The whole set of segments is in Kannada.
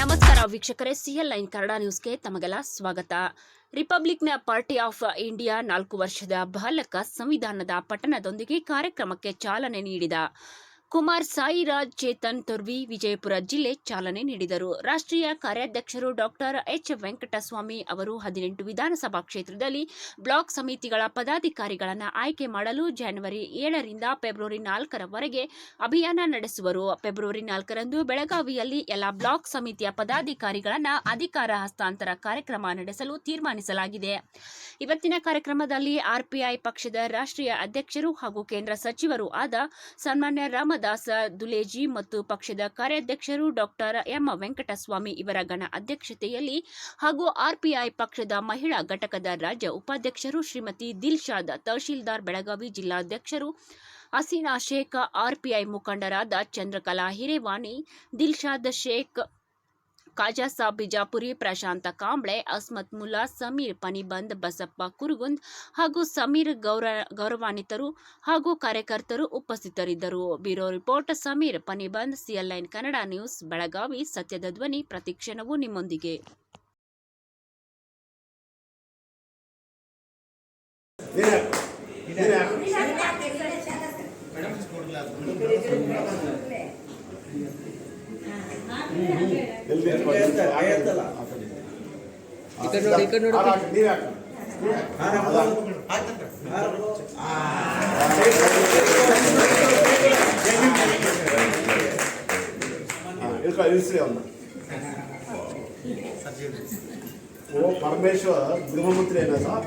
ನಮಸ್ಕಾರ ವೀಕ್ಷಕರೇ, ಸಿಎಲ್ ಲೈನ್ ಕನ್ನಡ ನ್ಯೂಸ್ಗೆ ತಮಗೆಲ್ಲ ಸ್ವಾಗತ. ರಿಪಬ್ಲಿಕ್ನ ಪಾರ್ಟಿ ಆಫ್ ಇಂಡಿಯಾ ನಾಲ್ಕು ವರ್ಷದ ಬಾಲಕ ಸಂವಿಧಾನದ ಪಠಣದೊಂದಿಗೆ ಕಾರ್ಯಕ್ರಮಕ್ಕೆ ಚಾಲನೆ ನೀಡಿದ ಕುಮಾರ್ ಸಾಯಿರಾಜ್, ಚೇತನ್ ತುರ್ವಿ, ವಿಜಯಪುರ ಜಿಲ್ಲೆ ಚಾಲನೆ ನೀಡಿದರು. ರಾಷ್ಟ್ರೀಯ ಕಾರ್ಯಾಧ್ಯಕ್ಷರು ಡಾಕ್ಟರ್ ಎಚ್. ವೆಂಕಟಸ್ವಾಮಿ ಅವರು ಹದಿನೆಂಟು ವಿಧಾನಸಭಾ ಕ್ಷೇತ್ರದಲ್ಲಿ ಬ್ಲಾಕ್ ಸಮಿತಿಗಳ ಪದಾಧಿಕಾರಿಗಳನ್ನು ಆಯ್ಕೆ ಮಾಡಲು ಜನವರಿ ಏಳರಿಂದ ಫೆಬ್ರವರಿ ನಾಲ್ಕರವರೆಗೆ ಅಭಿಯಾನ ನಡೆಸುವರು. ಫೆಬ್ರವರಿ ನಾಲ್ಕರಂದು ಬೆಳಗಾವಿಯಲ್ಲಿ ಎಲ್ಲ ಬ್ಲಾಕ್ ಸಮಿತಿಯ ಪದಾಧಿಕಾರಿಗಳನ್ನು ಅಧಿಕಾರ ಹಸ್ತಾಂತರ ಕಾರ್ಯಕ್ರಮ ನಡೆಸಲು ತೀರ್ಮಾನಿಸಲಾಗಿದೆ. ಇವತ್ತಿನ ಕಾರ್ಯಕ್ರಮದಲ್ಲಿ ಆರ್ಪಿಐ ಪಕ್ಷದ ರಾಷ್ಟ್ರೀಯ ಅಧ್ಯಕ್ಷರು ಹಾಗೂ ಕೇಂದ್ರ ಸಚಿವರು ಆದ ಸನ್ಮಾನ್ಯ ರಾಮದಾಸ, ದುಲೇಜಿ ಮತ್ತು ಪಕ್ಷದ ಕಾರ್ಯಾಧ್ಯಕ್ಷರು ಡಾಕ್ಟರ್ ಎಂ. ವೆಂಕಟಸ್ವಾಮಿ ಇವರ ಗಣ ಅಧ್ಯಕ್ಷತೆಯಲ್ಲಿ ಹಾಗೂ ಆರ್ಪಿಐ ಪಕ್ಷದ ಮಹಿಳಾ ಘಟಕದ ರಾಜ್ಯ ಉಪಾಧ್ಯಕ್ಷರು ಶ್ರೀಮತಿ ದಿಲ್ಶಾದ್, ತಹಶೀಲ್ದಾರ್, ಬೆಳಗಾವಿ ಜಿಲ್ಲಾಧ್ಯಕ್ಷರು ಹಸೀನಾ ಶೇಖ್, ಆರ್ಪಿಐ ಮುಖಂಡರಾದ ಚಂದ್ರಕಲಾ ಹಿರೇವಾಣಿ, ದಿಲ್ಶಾದ್ ಶೇಖ್ ಖಾಜಾ ಬಿಜಾಪುರಿ, ಪ್ರಶಾಂತ ಕಾಂಬ್ಳೆ, ಅಸ್ಮತ್ ಮುಲ್ಲಾ, ಸಮೀರ್ ಪನಿಬಂದ್, ಬಸಪ್ಪ ಕುರುಗುಂದ್ ಹಾಗೂ ಸಮೀರ್ ಗೌರ, ಗೌರವಾನ್ವಿತರು ಹಾಗೂ ಕಾರ್ಯಕರ್ತರು ಉಪಸ್ಥಿತರಿದ್ದರು. Bureau report, Sameer Panibandh ಸಿಎಲ್ಐನ್ Kannada news, Belagavi. ಸತ್ಯದ ಧ್ವನಿ ಪ್ರತಿಕ್ಷಣವು ನಿಮ್ಮೊಂದಿಗೆ. ಆಯ್ತಲ್ಲ ಈ ಕಡೆ ನೋಡಿ, ಈ ಕಡೆ ನೋಡಿ. ಓ ಪರಮೇಶ್ವರ್ ಗೃಹಮಂತ್ರಿ ಏನ ಸರ್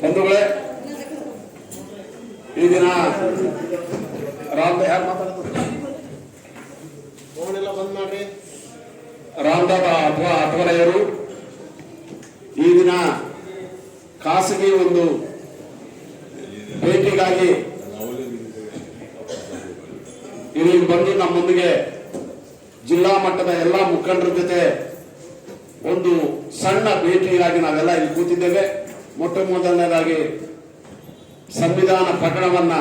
ಬಂಧುಗಳೇ ಈ ದಿನ ರಾಮ್ ಯಾರು ಮಾತಾಡ್ತಾರೆ ಬಂದ್ ಮಾಡ್ರಿ. ರಾಮದಾಬ ಅಥವಾ ಅಥವರಯ್ಯರು ಈ ದಿನ ಖಾಸಗಿ ಒಂದು ಭೇಟಿಗಾಗಿ ಇಲ್ಲಿ ಬಂದು ನಮ್ಮ ನಮ್ಮೊಂದಿಗೆ ಜಿಲ್ಲಾ ಮಟ್ಟದ ಎಲ್ಲ ಮುಖಂಡರ ಜೊತೆ ಒಂದು ಸಣ್ಣ ಭೇಟಿಗಾಗಿ ನಾವೆಲ್ಲ ಇಲ್ಲಿ ಕೂತಿದ್ದೇವೆ. ಮೊಟ್ಟ ಮೊದಲನೇದಾಗಿ ಸಂವಿಧಾನ ಪಠಣವನ್ನ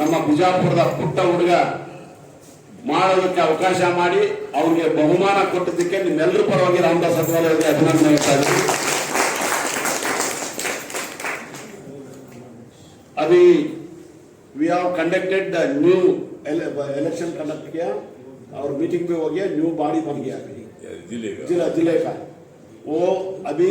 ನಮ್ಮ ಬಿಜಾಪುರದ ಪುಟ್ಟ ಹುಡುಗ ಮಾಡೋದಕ್ಕೆ ಅವಕಾಶ ಮಾಡಿ ಅವ್ರಿಗೆ ಬಹುಮಾನ ಕೊಟ್ಟಿದ್ದಕ್ಕೆ ನಿಮ್ಮೆಲ್ಲರ ಪರವಾಗಿ ರಾಮದಾಸ್ ಅದ್ವಾಲೆ ಅವರಿಗೆ ಅಭಿನಂದನೆ ಹೇಳ್ತಾ ಇದ್ದೀನಿ अभी we have conducted the new election conduct किया और मीटिंग भी हो गया न्यू बॉडी बन गया अभी जिले का जिला जिले का वो अभी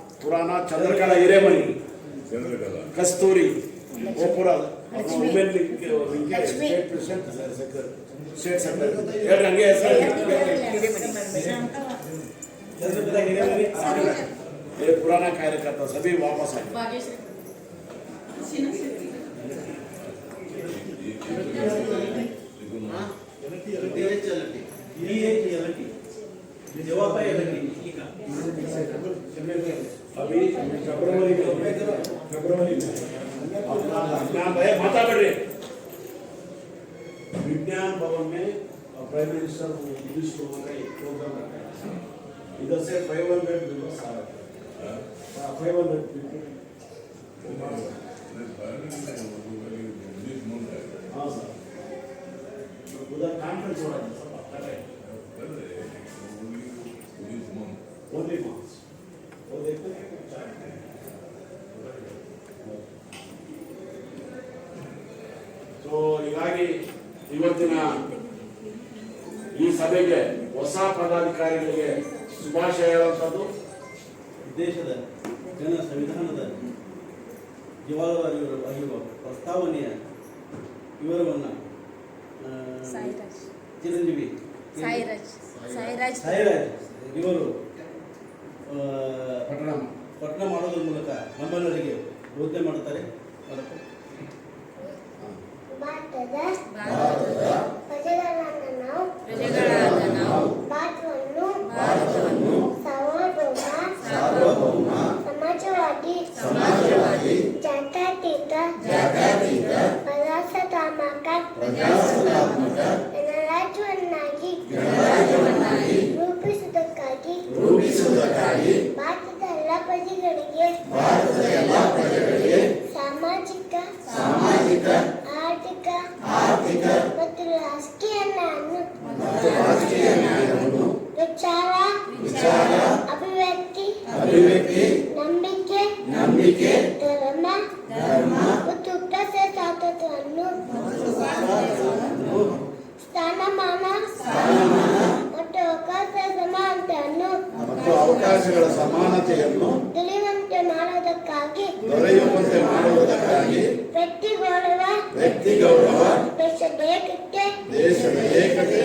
पुराना चंद्रकला हिरेमणि चंद्रकला कस्तूरी वो पूरा अपना वुमेन लीग के विंग के स्टेट प्रेसिडेंट स्टेट सेक्रेटरी ಎರಡು ಹಂಗೆ ಹೆಸರು चंद्रकला हिरेमणि ये पुराना कार्यकर्ता सभी वापस आए अभी फरवरी अभी ಫೆಬ್ರವರಿ ಫೆಬ್ರವರಿ बता पड़ रहे विज्ञान भवन में प्राइम मिनिस्टर इंग्लिश लोगों का एक प्रोग्राम रखा है इधर से फाइव हंड्रेड मेंबर्स आ रहे हैं फाइव हंड्रेड पीपल उधर कॉन्फ्रेंस हो रहा है। ओनली मंथ ಹೊಸ ಪದಾಧಿಕಾರಿಗಳಿಗೆ ಶುಭಾಶಯ ಹೇಳುವಂಥದ್ದು. ದೇಶದ ಜನ ಸಂವಿಧಾನದ ಆಗಿರುವ ಪ್ರಸ್ತಾವನೆಯ ವಿವರವನ್ನು ಚಿರಂಜೀವಿ ಸಾಯಿರಾಜ್. ಇವರು ಪಠಣ ಪಟ್ಟಣ ಪಠಣ ಮಾಡೋದ್ರ ಮೂಲಕ ನಮ್ಮೆಲ್ಲರಿಗೆ ಬೋಧನೆ ಮಾಡುತ್ತಾರೆ. ಭಾರತದ ಪ್ರಜೆಗಳಾದ ನಾವು ಪ್ರಜೆಗಳಾದ ನಾವು ಭಾರತವನ್ನು ಭಾರತವನ್ನು ಸಾರ್ವಭೌಮ ಸಾರ್ವಭೌಮ ಸಮಾಜವಾಗಿ ಸಮಾಜವಾದಿ ಜಾತ್ಯತೀತ ಪ್ರಜಾಸತ್ತಾತ್ಮಕ ಗಣರಾಜ್ಯವನ್ನಾಗಿ ರೂಪಿಸುವುದಕ್ಕಾಗಿ ಭಾರತದ ಎಲ್ಲ ಪ್ರಜೆಗಳಿಗೆ ಸಾಮಾಜಿಕ ಆರ್ಥಿಕ ಮತ್ತು ರಾಜಕೀಯ ನ್ಯಾಯವನ್ನು ವಿಚಾರ ಅಭಿವ್ಯಕ್ತಿ ನಂಬಿಕೆ ಧರ್ಮ ಮತ್ತು ಉಪಸ್ಥಿತ ಸ್ವಾತಂತ್ರ್ಯವನ್ನು ಸ್ಥಾನಮಾನ ಮತ್ತು ಅವಕಾಶ ಸಮಾನತೆಯನ್ನು ಮತ್ತು ಅವಕಾಶಗಳ ಸಮಾನತೆಯನ್ನು ತಿಳಿಯುವಂತೆ ಮಾಡೋದಕ್ಕಾಗಿ ದೊರೆಯುವಂತೆ ಮಾಡುವುದಕ್ಕಾಗಿ ವ್ಯಕ್ತಿ ಗೌರವ ವ್ಯಕ್ತಿ ಗೌರವ ದೇಶದ ಏಕತೆ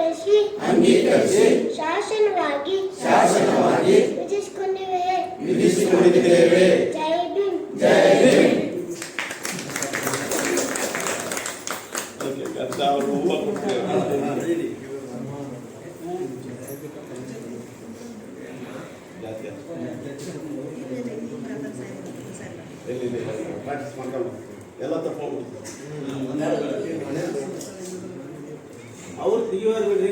ಅಂಗೀಕರಿಸಿ ಅಂಗೀಕರಿಸಿ. ಶಾಸನವಾಗಿ ಶಾಸನವಾಗಿ. ವಿಧಿಸಿಕೊಂಡಿವೆ ವಿಧಿಸಿಕೊಂಡಿದ್ದೇವೆ. ಜೈ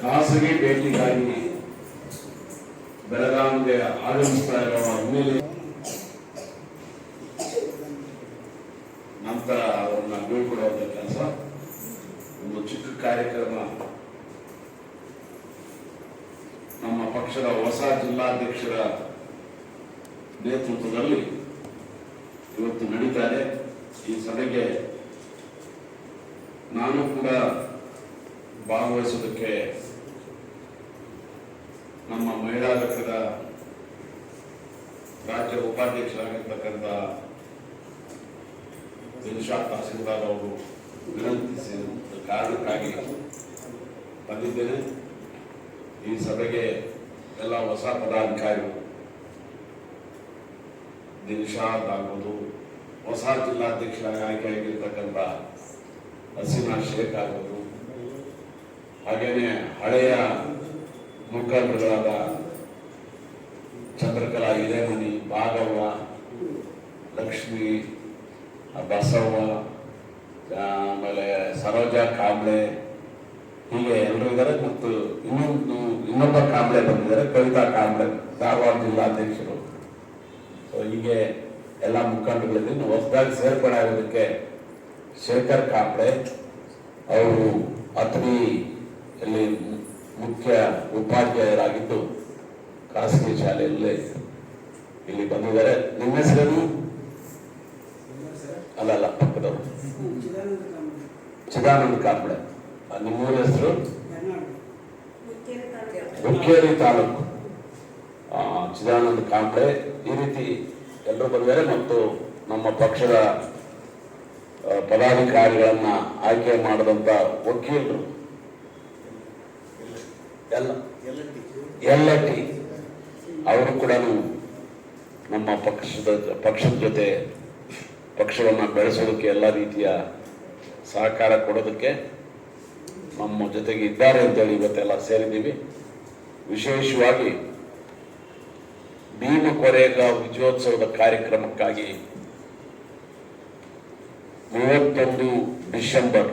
ಖಾಸಗಿ ಭೇಟಿಗಾಗಿ ಬೆಳಗಾವಿಗೆ ಆಗಮಿಸ್ತಾ ಇರುವ ಹಿನ್ನೆಲೆ ನಂತರ ಅವರನ್ನ ಬೀಳ್ಕೊಡುವಂತ ಕೆಲಸ. ಒಂದು ಚಿಕ್ಕ ಕಾರ್ಯಕ್ರಮ. ನಮ್ಮ ಪಕ್ಷದ ಹೊಸ ಜಿಲ್ಲಾಧ್ಯಕ್ಷರ ನೇತೃತ್ವದಲ್ಲಿ ಇವತ್ತು ನಡೀತಾ ಇದೆ. ಈ ಸಭೆಗೆ ನಾನು ಕೂಡ ಭಾಗವಹಿಸೋದಕ್ಕೆ ನಮ್ಮ ಮಹಿಳಾ ಘಟಕದ ರಾಜ್ಯ ಉಪಾಧ್ಯಕ್ಷರಾಗಿರ್ತಕ್ಕಂಥ ದಿಲ್ಶಾ ತಹಸೀಲ್ದಾರ್ ಅವರು ವಿನಂತಿಸಿದ ಕಾರಣಕ್ಕಾಗಿ ಬಂದಿದ್ದೇನೆ. ಈ ಸಭೆಗೆ ಎಲ್ಲ ಹೊಸ ಪದಾಧಿಕಾರಿಗಳು ದಿಲ್ಶಾದ್ ಆಗ್ಬೋದು ಹೊಸ ಜಿಲ್ಲಾಧ್ಯಕ್ಷರಾಗಿ ಆಯ್ಕೆಯಾಗಿರ್ತಕ್ಕಂಥ ಹಸೀನಾ ಶೇಖ್ ಆಗ್ಬೋದು ಹಾಗೇನೆ ಹಳೆಯ ಮುಖಂಡರುಗಳಾದ ಚಂದ್ರಕಲಾ ಹಿರೇಮನಿ, ಭಾಗವ್ವ, ಲಕ್ಷ್ಮಿ, ಬಸವ್ವ, ಆಮೇಲೆ ಸರೋಜಾ ಕಾಂಬ್ಳೆ, ಹೀಗೆ ಎಲ್ಲರೂ ಇದ್ದಾರೆ ಮತ್ತು ಇನ್ನೊಂದು, ಇನ್ನೊಬ್ಬ ಕಾಂಬ್ಳೆ ಬಂದಿದ್ದಾರೆ, ಕವಿತಾ ಕಾಂಬ್ಳೆ, ಧಾರವಾಡ ಜಿಲ್ಲಾಧ್ಯಕ್ಷರು ಸೊ ಹೀಗೆ ಎಲ್ಲ ಮುಖಂಡಗಳಲ್ಲಿ ಹೊಸದಾಗಿ ಸೇರ್ಪಡೆ ಆಗೋದಕ್ಕೆ ಶೇಖರ್ ಕಾಪ್ಡೆ ಅವರು ಅತ್ರಿ ಅಲ್ಲಿ ಮುಖ್ಯ ಉಪಾಧ್ಯಾಯರಾಗಿದ್ದು ಖಾಸಗಿ ಶಾಲೆಯಲ್ಲಿ ಇಲ್ಲಿ ಬಂದಿದ್ದಾರೆ. ನಿಮ್ಮ ಹೆಸರೇನು? ಅಲ್ಲ ಅಲ್ಲ ಪಕ್ಕದವರು. ಚಿದಾನಂದ ಕಾಪ್ಡೆ ನಿಮ್ಮೂರ ಹೆಸರು? ಹುಕ್ಕೇರಿ ತಾಲೂಕು. ಚಿದಾನಂದ ಕಾಂಬಳೆ ಈ ರೀತಿ ಎಲ್ಲರೂ ಬಂದರೆ ಮತ್ತು ನಮ್ಮ ಪಕ್ಷದ ಪದಾಧಿಕಾರಿಗಳನ್ನ ಆಯ್ಕೆ ಮಾಡಿದಂತ ವಕೀಲರು. ಎಲ್ಲ. ಟಿ. ಅವರು ಕೂಡ ನಮ್ಮ ಪಕ್ಷದ ಪಕ್ಷದ ಜೊತೆ ಪಕ್ಷವನ್ನು ಬೆಳೆಸೋದಕ್ಕೆ ಎಲ್ಲ ರೀತಿಯ ಸಹಕಾರ ಕೊಡೋದಕ್ಕೆ ನಮ್ಮ ಜೊತೆಗೆ ಇದ್ದಾರೆ ಅಂತೇಳಿ ಇವತ್ತೆಲ್ಲ ಸೇರಿದ್ದೀವಿ. ವಿಶೇಷವಾಗಿ ಭೀಮ ಕೊರೆಗ ವಿಜಯೋತ್ಸವದ ಕಾರ್ಯಕ್ರಮಕ್ಕಾಗಿ ಮೂವತ್ತೊಂದು ಡಿಸೆಂಬರ್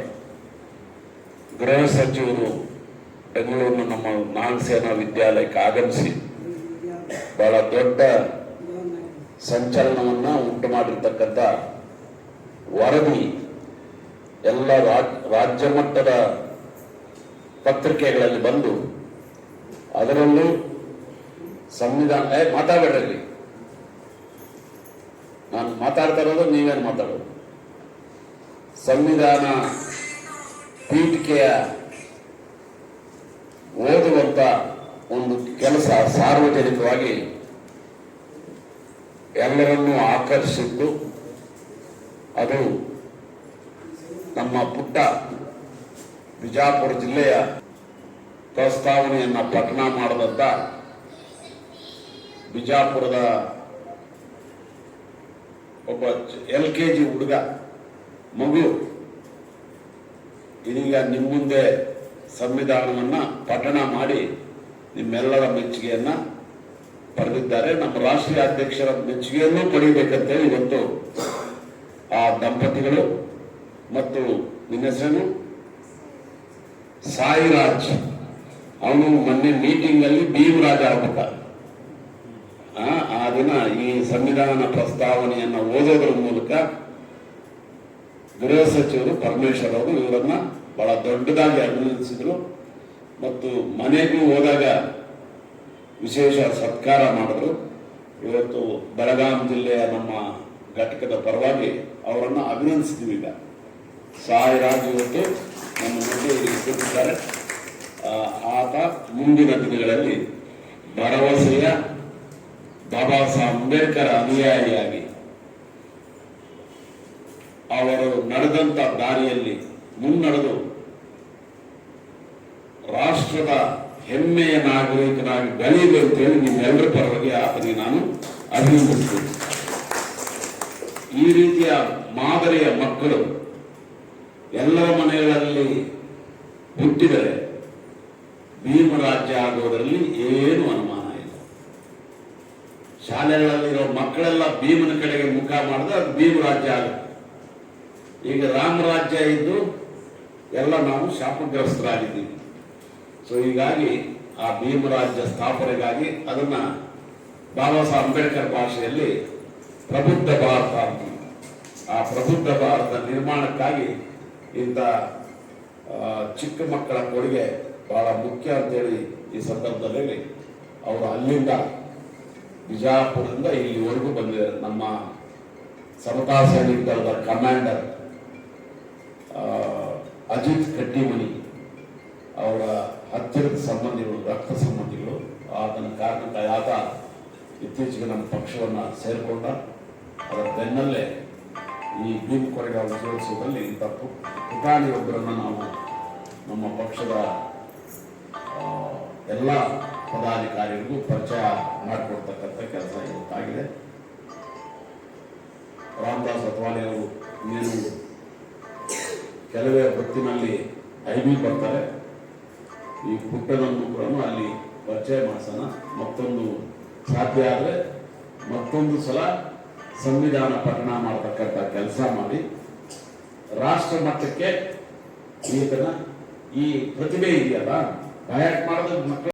ಗೃಹ ಸಚಿವರು ಬೆಂಗಳೂರಿನ ನಮ್ಮ ನಾಗಸೇನಾ ವಿದ್ಯಾಲಯಕ್ಕೆ ಆಗಮಿಸಿ ಬಹಳ ದೊಡ್ಡ ಸಂಚಲನವನ್ನು ಉಂಟು ಮಾಡಿರ್ತಕ್ಕಂಥ ವರದಿ ಎಲ್ಲ ರಾಜ್- ರಾಜ್ಯ ಮಟ್ಟದ ಪತ್ರಿಕೆಗಳಲ್ಲಿ ಬಂದು ಅದರಲ್ಲೂ ಸಂವಿಧಾನ, ಏ, ಮಾತಾಡಬೇಡ್ರಿ. ನಾನು ಮಾತಾಡ್ತಾ ಇರೋದು ನೀವೇನು ಮಾತಾಡೋದು? ಸಂವಿಧಾನ ಪೀಠಿಕೆಯ ಓದುವಂತ ಒಂದು ಕೆಲಸ ಸಾರ್ವಜನಿಕವಾಗಿ ಎಲ್ಲರನ್ನೂ ಆಕರ್ಷಿದ್ದು ಅದು ನಮ್ಮ ಪುಟ್ಟ ಬಿಜಾಪುರ ಜಿಲ್ಲೆಯ ಪ್ರಸ್ತಾವನೆಯನ್ನ ಪಠಣ ಮಾಡದಂತ ಬಿಜಾಪುರದ ಒಬ್ಬ ಎಲ್ ಕೆ ಜಿ ಹುಡುಗ ಮಗು. ಇದೀಗ ನಿಮ್ಮ ಮುಂದೆ ಸಂವಿಧಾನವನ್ನು ಪಠಣ ಮಾಡಿ ನಿಮ್ಮೆಲ್ಲರ ಮೆಚ್ಚುಗೆಯನ್ನು ಪಡೆದಿದ್ದಾರೆ. ನಮ್ಮ ರಾಷ್ಟ್ರೀಯ ಅಧ್ಯಕ್ಷರ ಮೆಚ್ಚುಗೆಯನ್ನು ಪಡೆಯಬೇಕಂತೇಳಿ ಇವತ್ತು ಆ ದಂಪತಿಗಳು ಮತ್ತು ನಿನ್ನ ಹೆಸರೇನು? ಸಾಯಿರಾಜ್. ಅವನು ಮೊನ್ನೆ ಮೀಟಿಂಗ್ ಅಲ್ಲಿ ಭೀಮರಾಜ ಆಗ್ಬಿಟ್ಟ. ಆ, ದಿನ ಈ ಸಂವಿಧಾನ ಪ್ರಸ್ತಾವನೆಯನ್ನು ಓದೋದ್ರ ಮೂಲಕ ಗೃಹ ಸಚಿವರು ಪರಮೇಶ್ವರ್ ಅವರು ಇವರನ್ನ ಬಹಳ ದೊಡ್ಡದಾಗಿ ಅಭಿನಂದಿಸಿದರು. ಮತ್ತು ಮನೆಗೂ ಹೋದಾಗ ವಿಶೇಷ ಸತ್ಕಾರ ಮಾಡಿದ್ರು. ಇವತ್ತು ಬೆಳಗಾಂ ಜಿಲ್ಲೆಯ ನಮ್ಮ ಘಟಕದ ಪರವಾಗಿ ಅವರನ್ನು ಅಭಿನಂದಿಸಿದ್ವಿ ಈಗ. ಸಾಯಿರಾಜ್ ಇವತ್ತು ನಮ್ಮ ಮುಂದೆ ಆತ ಮುಂದಿನ ದಿನಗಳಲ್ಲಿ ಭರವಸೆಯ ಬಾಬಾ ಸಾಹೇಬ್ ಅಂಬೇಡ್ಕರ್ ಅನುಯಾಯಿಯಾಗಿ ಅವರು ನಡೆದಂತ ದಾರಿಯಲ್ಲಿ ಮುನ್ನಡೆದು ರಾಷ್ಟ್ರದ ಹೆಮ್ಮೆಯ ನಾಗರಿಕನಾಗಿ ಬೆಳೆಯಲಿ ಅಂತೇಳಿ ನಿಮ್ಮೆಲ್ಲರ ಪರವಾಗಿ ಆತನಿಗೆ ನಾನು ಅಭಿನಂದಿಸ್ತೇನೆ. ಈ ರೀತಿಯ ಮಾದರಿಯ ಮಕ್ಕಳು ಎಲ್ಲರ ಮನೆಗಳಲ್ಲಿ ಹುಟ್ಟಿದರೆ ಭೀಮರಾಜ್ಯ ಆಗುವುದರಲ್ಲಿ ಏನು ಅನುಮಾನ ಶಾಲೆಗಳಲ್ಲಿರೋ ಮಕ್ಕಳೆಲ್ಲ ಭೀಮನ ಕಡೆಗೆ ಮುಖ ಮಾಡಿದ್ರೆ ಅದು ಭೀಮರಾಜ್ಯ ಆಗುತ್ತೆ. ಈಗ ರಾಮರಾಜ್ಯ ಇದ್ದು ಎಲ್ಲ ನಾವು ಶಾಪಗ್ರಸ್ತರಾಗಿದ್ದೀವಿ. ಸೊ ಹೀಗಾಗಿ ಆ ಭೀಮರಾಜ್ಯ ಸ್ಥಾಪನೆಗಾಗಿ ಅದನ್ನ ಬಾಬಾ ಸಾಹೇಬ್ ಅಂಬೇಡ್ಕರ್ ಭಾಷೆಯಲ್ಲಿ ಪ್ರಬುದ್ಧ ಭಾರತ ಅಂತ ಆ ಪ್ರಬುದ್ಧ ಭಾರತ ನಿರ್ಮಾಣಕ್ಕಾಗಿ ಇಂಥ ಚಿಕ್ಕ ಮಕ್ಕಳ ಕೊಡುಗೆ ಬಹಳ ಮುಖ್ಯ ಅಂತೇಳಿ ಈ ಸಂದರ್ಭದಲ್ಲಿ ಅವರು ಅಲ್ಲಿಂದ ಬಿಜಾಪುರದಿಂದ ಇಲ್ಲಿವರೆಗೂ ಬಂದಿದ್ದಾರೆ. ನಮ್ಮ ಸಮತಾ ಸೈನಿಕ ದಳದ ಕಮಾಂಡರ್ ಅಜಿತ್ ಕಟ್ಟಿಮನಿ ಅವರ ಹತ್ತಿರದ ಸಂಬಂಧಿಗಳು, ರಕ್ತ ಸಂಬಂಧಿಗಳು. ಆತನ ಕಾರಣಕ್ಕೆ ಆತ ಇತ್ತೀಚೆಗೆ ನಮ್ಮ ಪಕ್ಷವನ್ನು ಸೇರಿಕೊಂಡ. ಅದರ ಬೆನ್ನಲ್ಲೇ ಈ ಭೀಮ್ ಕೊರೆಗಾವ್ ಜೋಡಿಸುವುದರಲ್ಲಿ ಇಂಥ ಪುಟಾಣಿಯೊಬ್ಬರನ್ನ ನಾವು ನಮ್ಮ ಪಕ್ಷದ ಎಲ್ಲ ಪದಾಧಿಕಾರಿಗಳಿಗೂ ಪರಿಚಯ ಮಾಡಿಕೊಡ್ತಕ್ಕಂಥ ಇವತ್ತಾಗಿದೆ ರಾಮದಾಸ್ ಅತ್ವಾಲೆ ಅವರು ಇನ್ನೇನು ಕೆಲವೇ ಹೊತ್ತಿನಲ್ಲಿ ಐಬಿ ಬರ್ತಾರೆ. ಈ ಪುಟ್ಟನನ್ನು ಕೂಡ ಅಲ್ಲಿ ಪರಿಚಯ ಮಾಡಿಸೋಣ. ಮತ್ತೊಂದು ಸಾಧ್ಯ ಆದರೆ ಮತ್ತೊಂದು ಸಲ ಸಂವಿಧಾನ ಪಠಣ ಮಾಡತಕ್ಕಂಥ ಕೆಲಸ ಮಾಡಿ. ರಾಷ್ಟ್ರ ಮಟ್ಟಕ್ಕೆ ಈತನ ಈ ಪ್ರತಿಭೆ ಇದೆಯಲ್ಲ ಬಯಾಟ್ ಮಾಡೋದಕ್ಕೆ ಮಕ್ಕಳು